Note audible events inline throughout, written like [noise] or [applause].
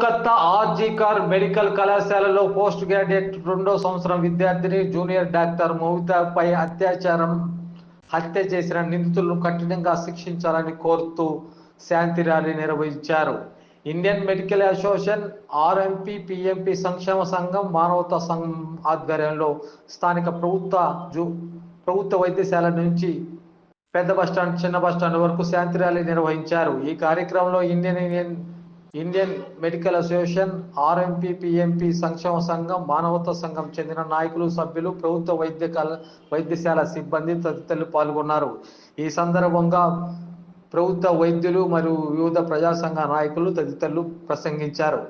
Kolkata RG Kar medical కళాశాలలో post graduate రెండో సంవత్సరం విద్యార్థిని జూనియర్ డాక్టర్ మోహితపై అత్యాచారం హత్య చేసిన నిందితులను కఠినంగా శిక్షించాలని కోరుతూ శాంతి ర్యాలీ నిర్వహించారు. Indian medical association RMP PMP సంక్షేమ సంఘం మానవతా సంఘం ఆధ్వర్యంలో స్థానిక ప్రభుత్వ జూ ప్రభుత్వ వైద్యశాల నుంచి పెద్ద బస్టాండ్ చిన్న బస్టాండ్ వరకు శాంతి ర్యాలీ నిర్వహించారు. ఈ కార్యక్రమంలో Indian Indian Indian medical association RMP PMP సంక్షేమ సంఘం మానవతా సంఘం చెందిన నాయకులు సభ్యులు ప్రభుత్వ వైద్య వైద్యశాల సిబ్బంది తదితరులు పాల్గొన్నారు. ఈ సందర్భంగా ప్రభుత్వ వైద్యులు మరియు వివిధ ప్రజా సంఘ నాయకులు తదితరులు ప్రసంగించారు.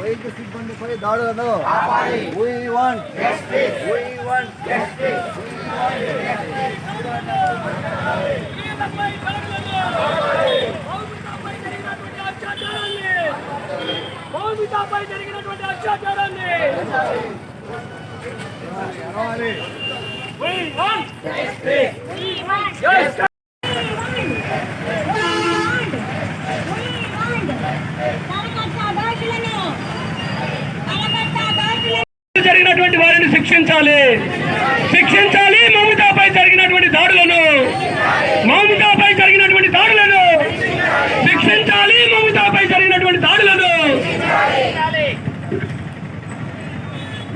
వైద్య సిబ్బందిపై దాడులను శిక్షించాలి. శిక్షించాలి. మమతాపై జరిగినటువంటి దాడులను. మమతాపై జరిగినటువంటి దాడులను. శిక్షించాలి. మమతాపై జరిగినటువంటి దాడులను.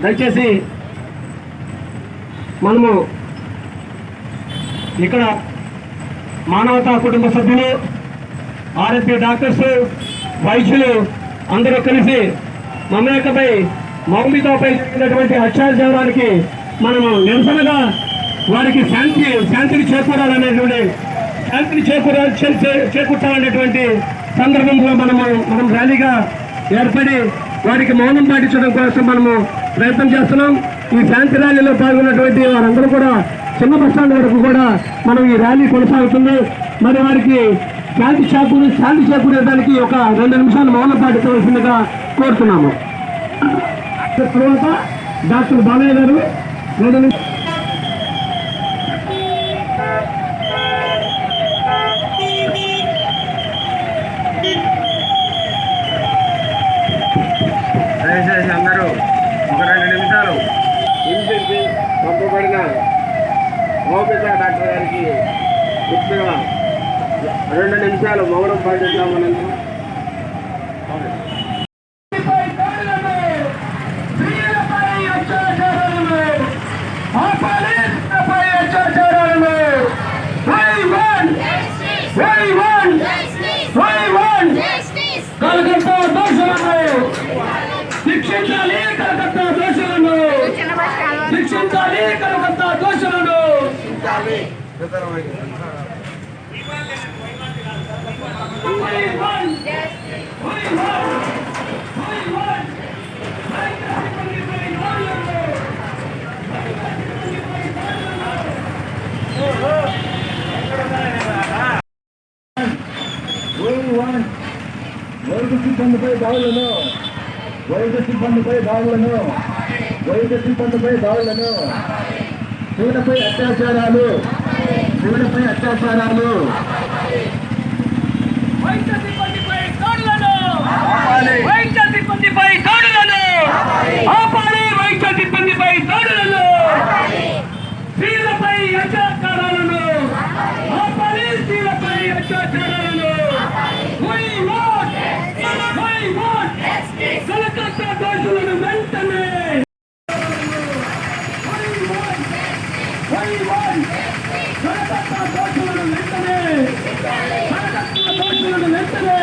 దయచేసి మనము ఇక్కడ మానవతా కుటుంబ సభ్యులు ఆర్ఎస్పీ డాక్టర్స్ వైద్యులు అందరూ కలిసి మమేకపై మౌమికపై జరిగినటువంటి అత్యాచారానికి మనము నిరసనగా వారికి శాంతి శాంతిని చేకూరాలనేటువంటి శాంతిని చేకూరా చే- చేకూర్చాలనేటువంటి సందర్భంలో మనము మనం ర్యాలీగా ఏర్పడి వారికి మౌనం పాటించడం కోసం మనము ప్రయత్నం చేస్తున్నాం. ఈ శాంతి ర్యాలీలో పాల్గొన్నటువంటి వారందరూ కూడా చిన్న బస్టాండ్ వరకు కూడా మనం ఈ ర్యాలీ కొనసాగుతుంది. మరి వారికి శాంతి చేకూరి శాంతి చేకూరేదానికి ఒక రెండు నిమిషాలు మౌనం పాటించవలసిందిగా కోరుతున్నాము. తర్వాత డాక్టర్ బాలయ్య గారు రెండు నిమిషాలు. దయచేసి అందరూ ఒక రెండు నిమిషాలు ఇంటికి పంపబడిన ఓపిక డాక్టర్ గారికి గుర్తుగా రెండు నిమిషాలు మౌనం పాటిద్దామని కలకత్తా దోషులను శిక్షించాలి కలకత్తా దోషులను శిక్షించాలి కలకత్తా దోషులను We want వైద్య సిబ్బందిపై దాడులను వైద్య సిబ్బందిపై దాడులను వైద్య సిబ్బందిపై దాడులను స్త్రీలపై అత్యాచారాలు స్త్రీలపై అత్యాచారాలు? వైద్య సిబ్బందిపై దాడులను! ఆపాలి. వైద్య సిబ్బందిపై దాడులను ఆపాలి వైద్య సిబ్బందిపై దాడులను స్త్రీలపై అత్యాచారాలను ఆపాలి స్త్రీలపై అత్యాచారాలను We want, we want, Calcutta దోషులను వెంటనే We want, we want, Calcutta దోషులను వెంటనే కలకత్తా దోషులను వెంటనే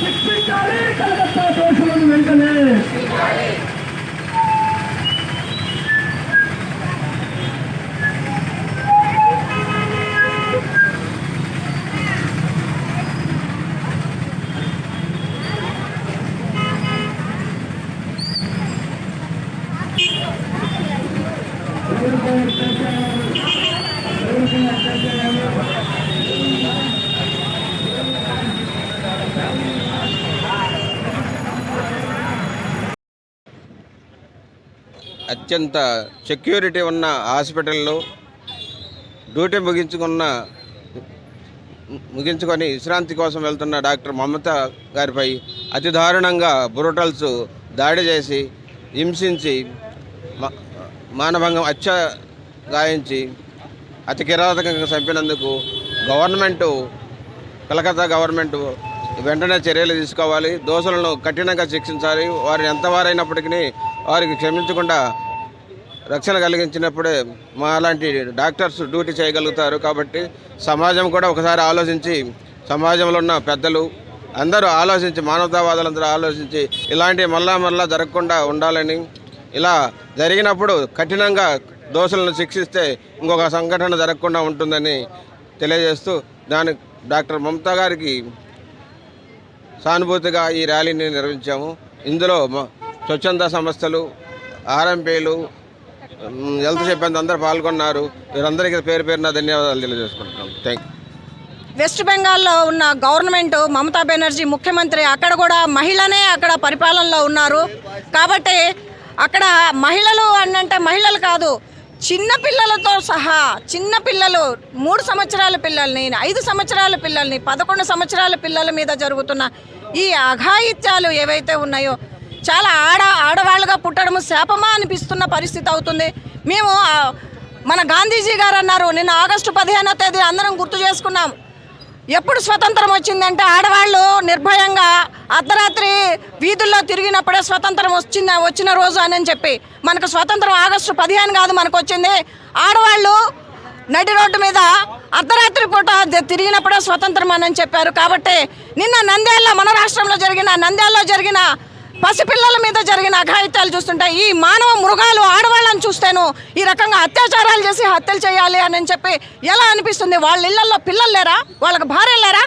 శిక్షించాలి కలకత్తా దోషులను వెంటనే అత్యంత సెక్యూరిటీ ఉన్న హాస్పిటల్లో డ్యూటీ ముగించుకున్న ముగించుకొని విశ్రాంతి కోసం వెళ్తున్న డాక్టర్ మమత గారిపై అతి దారుణంగా బ్రూటల్స్ దాడి చేసి హింసించి మానభంగం హత్య గాయించి అతి కిరాతకంగా చంపినందుకు గవర్నమెంటు కలకత్తా గవర్నమెంట్ వెంటనే చర్యలు తీసుకోవాలి. దోషులను కఠినంగా శిక్షించాలి. వారిని ఎంతవారైనప్పటికీ వారికి క్షమించకుండా రక్షణ కలిగించినప్పుడే మా అలాంటి డాక్టర్స్ డ్యూటీ చేయగలుగుతారు. కాబట్టి సమాజం కూడా ఒకసారి ఆలోచించి సమాజంలో ఉన్న పెద్దలు అందరూ ఆలోచించి మానవతావాదులందరూ ఆలోచించి ఇలాంటి మళ్ళా మళ్ళా జరగకుండా ఉండాలని ఇలా జరిగినప్పుడు కఠినంగా దోషులను శిక్షిస్తే ఇంకొక సంఘటన జరగకుండా ఉంటుందని తెలియజేస్తూ దాని డాక్టర్ మమతా గారికి సానుభూతిగా ఈ ర్యాలీని నిర్వహించాము. ఇందులో మ- స్వచ్ఛంద సంస్థలు ఆర్ఎంపీలు హెల్త్ సిబ్బంది అందరూ పాల్గొన్నారు. వీరందరికీ పేరు పేరున ధన్యవాదాలు తెలియజేసుకుంటున్నాం. థ్యాంక్ వెస్ట్ బెంగాల్లో ఉన్న గవర్నమెంట్ మమతా బెనర్జీ ముఖ్యమంత్రి అక్కడ కూడా మహిళనే అక్కడ పరిపాలనలో ఉన్నారు. కాబట్టి అక్కడ మహిళలు అన్నంటే మహిళలు కాదు చిన్న పిల్లలతో సహా చిన్న పిల్లలు మూడు సంవత్సరాల పిల్లల్ని ఐదు సంవత్సరాల పిల్లల్ని పదకొండు సంవత్సరాల పిల్లల మీద జరుగుతున్న ఈ అఘాయిత్యాలు ఏవైతే ఉన్నాయో చాలా ఆడ ఆడవాళ్ళుగా పుట్టడం శాపమా అనిపిస్తున్న పరిస్థితి అవుతుంది. మేము మన గాంధీజీ గారు అన్నారు నిన్న ఆగస్టు పదిహేనో తేదీ అందరం గుర్తు చేసుకున్నాం. ఎప్పుడు స్వతంత్రం వచ్చిందంటే ఆడవాళ్ళు నిర్భయంగా అర్ధరాత్రి వీధుల్లో తిరిగినప్పుడే స్వతంత్రం వచ్చింది వచ్చిన రోజు అని చెప్పి. మనకు స్వతంత్రం ఆగస్టు పదిహేను కాదు మనకు వచ్చింది. ఆడవాళ్ళు నడి రోడ్డు మీద అర్ధరాత్రి పూట తిరిగినప్పుడే స్వతంత్రం అని చెప్పారు. కాబట్టి నిన్న నంద్యాలలో మన రాష్ట్రంలో జరిగిన నంద్యాలలో జరిగిన పసిపిల్లల మీద జరిగిన అఘాయిత్యాలు చూస్తుంటే ఈ మానవ మృగాలు ఆడవాళ్ళని చూస్తేను ఈ రకంగా అత్యాచారాలు చేసి హత్యలు చేయాలి అని చెప్పి ఎలా అనిపిస్తుంది? వాళ్ళ ఇళ్ళలో పిల్లలు లేరా? వాళ్ళకి భార్య లేరా?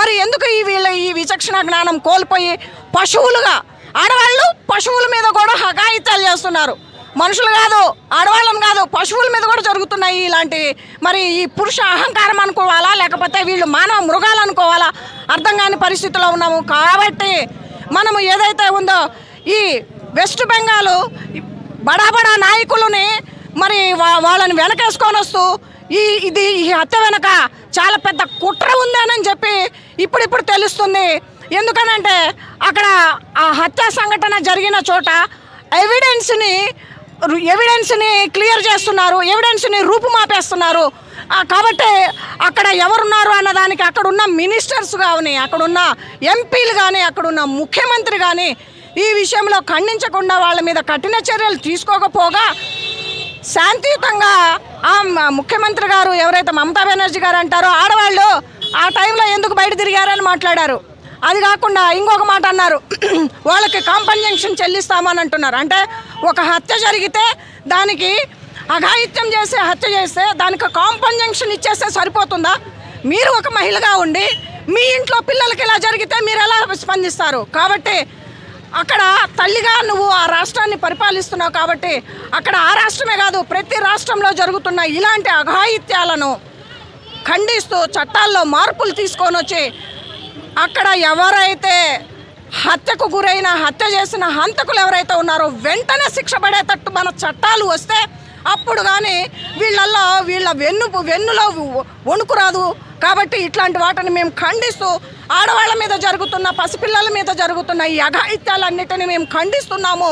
మరి ఎందుకు ఈ వీళ్ళ ఈ విచక్షణ జ్ఞానం కోల్పోయి పశువులుగా ఆడవాళ్ళు పశువుల మీద కూడా అఘాయిత్యాలు చేస్తున్నారు. మనుషులు కాదు ఆడవాళ్ళని కాదు పశువుల మీద కూడా జరుగుతున్నాయి ఇలాంటివి మరి ఈ పురుష అహంకారం అనుకోవాలా? లేకపోతే వీళ్ళు మానవ మృగాలు అనుకోవాలా? అర్థం కాని పరిస్థితిలో ఉన్నాము. కాబట్టి మనము ఏదైతే ఉందో ఈ వెస్ట్ బెంగాల్ బడా బడా నాయకులని మరి వా- వాళ్ళని వెనకేసుకొని వస్తూ ఈ ఇది ఈ హత్య వెనక చాలా పెద్ద కుట్ర ఉందని చెప్పి ఇప్పుడిప్పుడు తెలుస్తుంది. ఎందుకనంటే అక్కడ ఆ హత్య సంఘటన జరిగిన చోట ఎవిడెన్స్ని ఎవిడెన్స్ని క్లియర్ చేస్తున్నారు ఎవిడెన్స్ని రూపుమాపేస్తున్నారు. కాబట్టి అక్కడ ఎవరున్నారు అన్నదానికి అక్కడ ఉన్న మినిస్టర్స్ కానీ అక్కడ ఉన్న ఎంపీలు కానీ అక్కడ ఉన్న ముఖ్యమంత్రి కానీ ఈ విషయంలో ఖండించకుండా వాళ్ళ మీద కఠిన చర్యలు తీసుకోకపోగా శాంతియుతంగా ఆ ముఖ్యమంత్రి గారు ఎవరైతే మమతా బెనర్జీ గారు అంటారో ఆడవాళ్ళు ఆ టైంలో ఎందుకు బయట తిరిగారని మాట్లాడారు. అది కాకుండా ఇంకొక మాట అన్నారు. [clears throat] వాళ్ళకి కాంపన్సేషన్ చెల్లిస్తామని అంటున్నారు. అంటే ఒక హత్య జరిగితే దానికి అఘాయిత్యం చేసి హత్య చేస్తే దానికి కాంపన్సేషన్ ఇచ్చేస్తే సరిపోతుందా? మీరు ఒక మహిళగా ఉండి మీ ఇంట్లో పిల్లలకి ఇలా జరిగితే మీరు ఎలా స్పందిస్తారు? కాబట్టి అక్కడ తల్లిగా నువ్వు ఆ రాష్ట్రాన్ని పరిపాలిస్తున్నావు కాబట్టి అక్కడ ఆ రాష్ట్రమే కాదు ప్రతి రాష్ట్రంలో జరుగుతున్న ఇలాంటి అఘాయిత్యాలను ఖండిస్తూ చట్టాల్లో మార్పులు తీసుకొని వచ్చి అక్కడ ఎవరైతే హత్యకు గురైన హత్య చేసిన హంతకులు ఎవరైతే ఉన్నారో వెంటనే శిక్ష పడేటట్టు మన చట్టాలు వస్తే అప్పుడు కానీ వీళ్ళల్లో వీళ్ళ వెన్ను వెన్నులో వణుకు రాదు. కాబట్టి ఇట్లాంటి వాటిని మేము ఖండిస్తూ ఆడవాళ్ళ మీద జరుగుతున్న పసిపిల్లల మీద జరుగుతున్న ఈ అఘాయిత్యాలన్నిటిని మేము ఖండిస్తున్నాము.